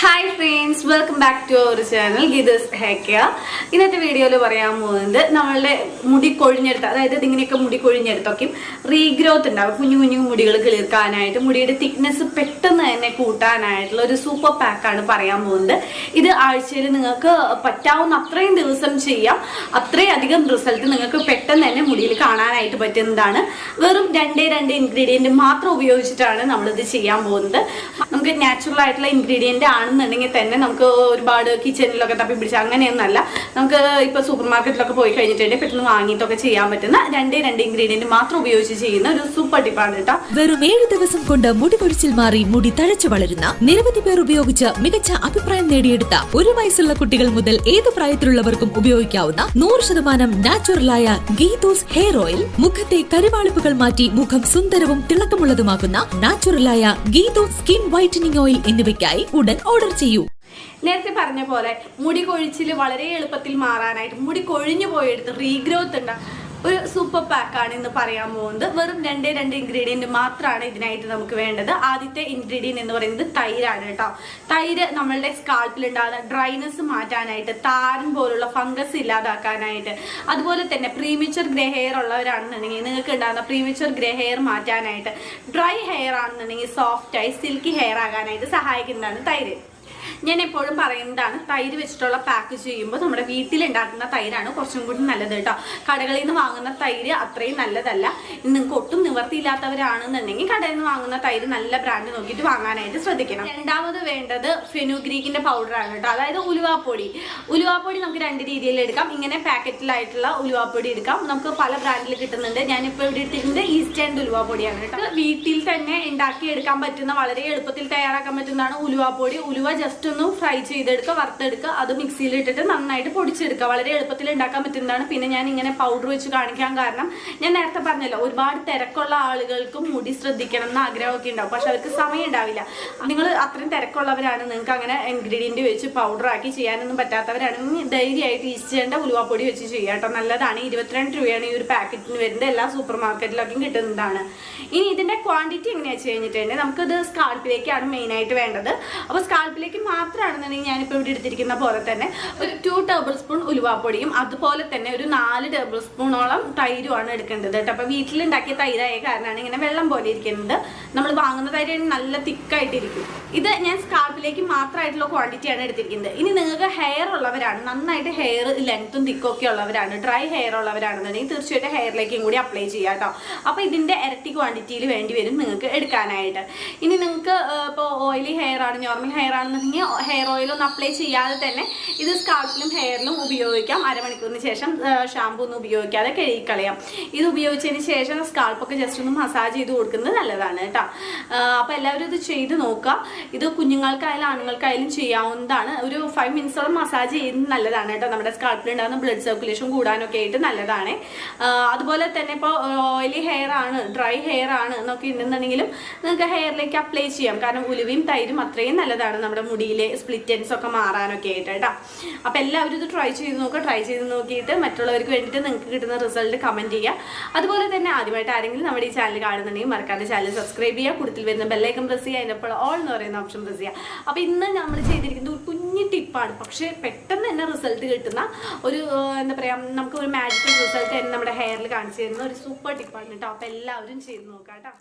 Hi friends welcome back to our channel Geetha's ഹേക്കിയ ഇന്നത്തെ വീഡിയോയിൽ പറയാൻ പോകുന്നത് നമ്മളുടെ മുടി കൊഴിഞ്ഞെടുത്ത് അതായത് ഇതിങ്ങനെയൊക്കെ മുടി കൊഴിഞ്ഞെടുത്തൊക്കെ റീഗ്രോത്ത് ഉണ്ടാവും. കുഞ്ഞു കുഞ്ഞു മുടികൾ കിളിർക്കാനായിട്ട് മുടിയുടെ തിക്നെസ് പെട്ടെന്ന് തന്നെ കൂട്ടാനായിട്ടുള്ള ഒരു സൂപ്പർ പാക്കാണ് പറയാൻ പോകുന്നത്. ഇത് ആഴ്ചയിൽ നിങ്ങൾക്ക് പറ്റാവുന്ന അത്രയും ദിവസം ചെയ്യാം. അധികം റിസൾട്ട് നിങ്ങൾക്ക് പെട്ടെന്ന് തന്നെ മുടിയിൽ കാണാനായിട്ട് പറ്റുന്നതാണ്. വെറും രണ്ടേ രണ്ട് ഇൻഗ്രീഡിയന്റ് മാത്രം ഉപയോഗിച്ചിട്ടാണ് നമ്മളിത് ചെയ്യാൻ പോകുന്നത്. നമുക്ക് നാച്ചുറൽ ആയിട്ടുള്ള ഇൻഗ്രീഡിയന്റ് ആണെന്നുണ്ടെങ്കിൽ തന്നെ നമുക്ക് ഒരുപാട് കിച്ചണിലൊക്കെ തപ്പി പിടിച്ച് അങ്ങനെയൊന്നല്ല നമുക്ക് ഇപ്പോൾ സൂപ്പർ മാർക്കറ്റിലൊക്കെ പോയി കഴിഞ്ഞിട്ടുണ്ടെങ്കിൽ പെട്ടെന്ന് വാങ്ങിയിട്ടൊക്കെ ചെയ്യാൻ പറ്റുന്ന രണ്ടേ രണ്ട് ഇൻഗ്രീഡിയന്റ് മാത്രം ഉപയോഗിച്ച് ചെയ്യുന്ന ഒരു സൂപ്പർ ടിപ്പാണ് കേട്ടോ. വെറും ഏഴ് ദിവസം കൊണ്ട് മുടി പൊടിച്ചിൽ മാറി മുടി തഴച്ചു വളരുന്ന നിരവധി പേർ ഉപയോഗിച്ച് മികച്ച അഭിപ്രായം നേടിയെടുത്ത ഒരു വയസ്സുള്ള കുട്ടികൾ മുതൽ ഏത് പ്രായത്തിലുള്ളവർക്കും ഉപയോഗിക്കാവുന്ന നൂറ് ശതമാനം നാച്ചുറലായ ഗീതോസ് ഹെയർ ഓയിൽ മുഖത്തെ കരുവാളിപ്പുകൾ മാറ്റി മുഖം സുന്ദരവും തിളക്കമുള്ളതുമാക്കുന്ന നാച്ചുറലായ ഗീതോസ് സ്കിൻ വൈറ്റനിങ് ഓയിൽ എന്നിവയ്ക്കായി ഉടൻ ഓർഡർ ചെയ്യൂ. നേരത്തെ പറഞ്ഞ പോലെ മുടി കൊഴിച്ചിൽ വളരെ എളുപ്പത്തിൽ മാറാനായിട്ട് മുടി കൊഴിഞ്ഞു പോയെടുത്ത് റീഗ്രോത്ത് ഉണ്ടാകും ഒരു സൂപ്പർ പാക്കാണ് ഇന്ന് പറയാൻ പോകുന്നത്. വെറും രണ്ടേ രണ്ട് ഇൻഗ്രീഡിയന്റ് മാത്രമാണ് ഇതിനായിട്ട് നമുക്ക് വേണ്ടത്. ആദ്യത്തെ ഇൻഗ്രീഡിയന്റ് എന്ന് പറയുന്നത് തൈരാണ് കേട്ടോ. തൈര് നമ്മളുടെ സ്കാൾപ്പിൽ ഉണ്ടാകുന്ന ഡ്രൈനെസ് മാറ്റാനായിട്ട് താരൻ പോലുള്ള ഫംഗസ് ഇല്ലാതാക്കാനായിട്ട് അതുപോലെ തന്നെ പ്രീമിച്ചർ ഗ്രേ ഹെയർ ഉള്ളവരാണെന്നുണ്ടെങ്കിൽ നിങ്ങൾക്ക് ഉണ്ടാകുന്ന പ്രീമിച്ചർ ഗ്രേ ഹെയർ മാറ്റാനായിട്ട് ഡ്രൈ ഹെയർ ആണെന്നുണ്ടെങ്കിൽ സോഫ്റ്റായി സിൽക്കി ഹെയർ ആകാനായിട്ട് സഹായിക്കുന്നതാണ് തൈര്. ഞാൻ എപ്പോഴും പറയുന്നതാണ് തൈര് വെച്ചിട്ടുള്ള പാക്ക് ചെയ്യുമ്പോൾ നമ്മുടെ വീട്ടിലുണ്ടാക്കുന്ന തൈരാണ് കുറച്ചും കൂടി നല്ലത് കേട്ടോ. കടകളിൽ നിന്ന് വാങ്ങുന്ന തൈര് അത്രയും നല്ലതല്ല. നിങ്ങൾക്ക് ഒട്ടും നിവർത്തിയില്ലാത്തവരാണെന്നുണ്ടെങ്കിൽ കടയിൽ നിന്ന് വാങ്ങുന്ന തൈര് നല്ല ബ്രാൻഡ് നോക്കിയിട്ട് വാങ്ങാനായിട്ട് ശ്രദ്ധിക്കണം. രണ്ടാമത് വേണ്ടത് ഫെനുഗ്രീക്കിന്റെ പൗഡറാണ് കേട്ടോ. അതായത് ഉലുവാപ്പൊടി. ഉലുവാപ്പൊടി നമുക്ക് രണ്ട് രീതിയിൽ എടുക്കാം. ഇങ്ങനെ പാക്കറ്റിലായിട്ടുള്ള ഉലുവാപ്പൊടി എടുക്കാം. നമുക്ക് പല ബ്രാൻഡിൽ കിട്ടുന്നുണ്ട്. ഞാനിപ്പോൾ ഇവിടെ എടുത്തിട്ടുണ്ട് ഈസ്റ്റേൺ ഉലുവാപ്പൊടിയാണ് കേട്ടോ. വീട്ടിൽ തന്നെ ഉണ്ടാക്കി എടുക്കാൻ പറ്റുന്ന വളരെ എളുപ്പത്തിൽ തയ്യാറാക്കാൻ പറ്റുന്നതാണ് ഉലുവാപ്പൊടി. ഉലുവ ഒന്ന് ഫ്രൈ ചെയ്തെടുക്കുക വറുത്തെടുക്കുക അത് മിക്സിയിൽ ഇട്ടിട്ട് നന്നായിട്ട് പൊടിച്ചെടുക്കുക. വളരെ എളുപ്പത്തിൽ ഉണ്ടാക്കാൻ പറ്റുന്നതാണ്. പിന്നെ ഞാൻ ഇങ്ങനെ പൗഡർ വെച്ച് കാണിക്കാൻ കാരണം ഞാൻ നേരത്തെ പറഞ്ഞല്ലോ ഒരുപാട് തിരക്കുള്ള ആളുകൾക്കും മുടി ശ്രദ്ധിക്കണം എന്ന് ആഗ്രഹമൊക്കെ ഉണ്ടാവും. പക്ഷെ അവർക്ക് സമയം ഉണ്ടാവില്ല. നിങ്ങൾ അത്രയും തിരക്കുള്ളവരാണ്. നിങ്ങൾക്ക് അങ്ങനെ ഇൻഗ്രീഡിയന്റ് വെച്ച് പൗഡർ ആക്കി ചെയ്യാനൊന്നും പറ്റാത്തവരാണെങ്കിൽ ധൈര്യമായിട്ട് ഈസ്റ്റേണ്ട ഉലുവാപ്പൊടി വെച്ച് ചെയ്യുക കേട്ടോ. നല്ലതാണ്. ഇരുപത്തിരണ്ട് രൂപയാണ് ഈ ഒരു പാക്കറ്റിന് വരുന്നത്. എല്ലാ സൂപ്പർ മാർക്കറ്റിലൊക്കെ കിട്ടുന്നതാണ്. ഇനി ഇതിന്റെ ക്വാണ്ടിറ്റി എങ്ങനെയാ വെച്ച് കഴിഞ്ഞിട്ടുണ്ടെങ്കിൽ നമുക്കിത് സ്കാൾപ്പിലേക്കാണ് മെയിനായിട്ട് വേണ്ടത്. അപ്പോൾ സ്കാൾപ്പിലേക്ക് മാത്രമാണെന്നുണ്ടെങ്കിൽ ഞാനിപ്പോൾ ഇവിടെ എടുത്തിരിക്കുന്ന പോലെ തന്നെ ഒരു ടു ടേബിൾ സ്പൂൺ ഉലുവാപ്പൊടിയും അതുപോലെ തന്നെ ഒരു നാല് ടേബിൾ സ്പൂണോളം തൈരുമാണ് എടുക്കേണ്ടത് കേട്ടോ. അപ്പോൾ വീട്ടിലുണ്ടാക്കിയ തൈരായ കാരണമാണ് ഇങ്ങനെ വെള്ളം പോലെ ഇരിക്കുന്നത്. നമ്മൾ വാങ്ങുന്ന തൈര് നല്ല തിക്കായിട്ടിരിക്കും. ഇത് ഞാൻ സ്കാർപ്പിലേക്ക് മാത്രമായിട്ടുള്ള ക്വാണ്ടിറ്റിയാണ് എടുത്തിരിക്കുന്നത്. ഇനി നിങ്ങൾക്ക് ഹെയർ ഉള്ളവരാണ് നന്നായിട്ട് ഹെയർ ലെങ്ത്തും തിക്കും തിക്കൊക്കെ ഉള്ളവരാണ് ഡ്രൈ ഹെയർ ഉള്ളവരാണെന്നുണ്ടെങ്കിൽ തീർച്ചയായിട്ടും ഹെയറിലേക്കും കൂടി അപ്ലൈ ചെയ്യാം കേട്ടോ. അപ്പോൾ ഇതിന്റെ ഇരട്ടി ക്വാണ്ടിറ്റിയിൽ വേണ്ടി വരും നിങ്ങൾക്ക് എടുക്കാനായിട്ട്. ഇനി നിങ്ങൾക്ക് ഇപ്പോൾ ഓയിലി ഹെയർ ആണ് നോർമൽ ഹെയർ ആണെന്നുണ്ടെങ്കിൽ ഹെയർ ഓയിൽ ഒന്ന് അപ്ലൈ ചെയ്യാതെ തന്നെ ഇത് സ്കാൾപ്പിലും ഹെയറിലും ഉപയോഗിക്കാം. അരമണിക്കൂറിന് ശേഷം ഷാമ്പൂ ഒന്നും ഉപയോഗിക്കാതെ കഴുകിക്കളയാം. ഇത് ഉപയോഗിച്ചതിന് ശേഷം സ്കാൾപ്പൊക്കെ ജസ്റ്റ് ഒന്ന് മസാജ് ചെയ്ത് കൊടുക്കുന്നത് നല്ലതാണ് കേട്ടോ. അപ്പോൾ എല്ലാവരും ഇത് ചെയ്ത് നോക്കുക. ഇത് കുഞ്ഞുങ്ങൾക്കായാലും ആണുങ്ങൾക്കായാലും ചെയ്യാവുന്നതാണ്. ഒരു ഫൈവ് മിനിറ്റ്സോളം മസാജ് ചെയ്യുന്നത് നല്ലതാണ് കേട്ടോ. നമ്മുടെ സ്കാൾപ്പിൽ ഉണ്ടാകുന്ന ബ്ലഡ് സർക്കുലേഷൻ കൂടാനൊക്കെ ആയിട്ട് നല്ലതാണ്. അതുപോലെ തന്നെ ഇപ്പോൾ ഓയിലി ഹെയർ ആണ് ഡ്രൈ ഹെയർ ആണ് എന്നൊക്കെ ഉണ്ടെന്നുണ്ടെങ്കിലും നിങ്ങൾക്ക് ഹെയറിലേക്ക് അപ്ലൈ ചെയ്യാം. കാരണം ഉലുവയും തൈരും അത്രയും നല്ലതാണ് നമ്മുടെ മുടിയിലെ സ്പ്ലിറ്റൻസ് ഒക്കെ മാറാനൊക്കെ ആയിട്ട് കേട്ടോ. അപ്പോൾ എല്ലാവരും ഇത് ട്രൈ ചെയ്ത് നോക്കുക ട്രൈ ചെയ്ത് നോക്കിയിട്ട് മറ്റുള്ളവർക്ക് വേണ്ടിയിട്ട് നിങ്ങൾക്ക് കിട്ടുന്ന റിസൾട്ട് കമന്റ് ചെയ്യുക. അതുപോലെ തന്നെ ആദ്യമായിട്ട് ആരെങ്കിലും നമ്മുടെ ഈ ചാനൽ കാണുന്നുണ്ടെങ്കിൽ മറക്കാതെ ചാനൽ സബ്സ്ക്രൈബ് ചെയ്യുക. കൂടുതൽ വരുന്ന ബെല്ലൈക്കൻ പ്രസ് ചെയ്യുക. അതിനപ്പോൾ ഓൾ എന്ന് പറയുന്ന ഓപ്ഷൻ പ്രസ് ചെയ്യുക. അപ്പോൾ ഇന്ന് നമ്മൾ ചെയ്തിരിക്കുന്നത് ഒരു കുഞ്ഞു ടിപ്പാണ് പക്ഷേ പെട്ടെന്ന് തന്നെ റിസൾട്ട് കിട്ടുന്ന ഒരു എന്താ പറയുക നമുക്ക് ഒരു മാജിക്കൽ റിസൾട്ട് തന്നെ നമ്മുടെ ഹെയറിൽ കാണിച്ചു തരുന്ന ഒരു സൂപ്പർ ടിപ്പാണ് കേട്ടോ. അപ്പോൾ എല്ലാവരും ചെയ്ത് നോക്കാം കേട്ടോ.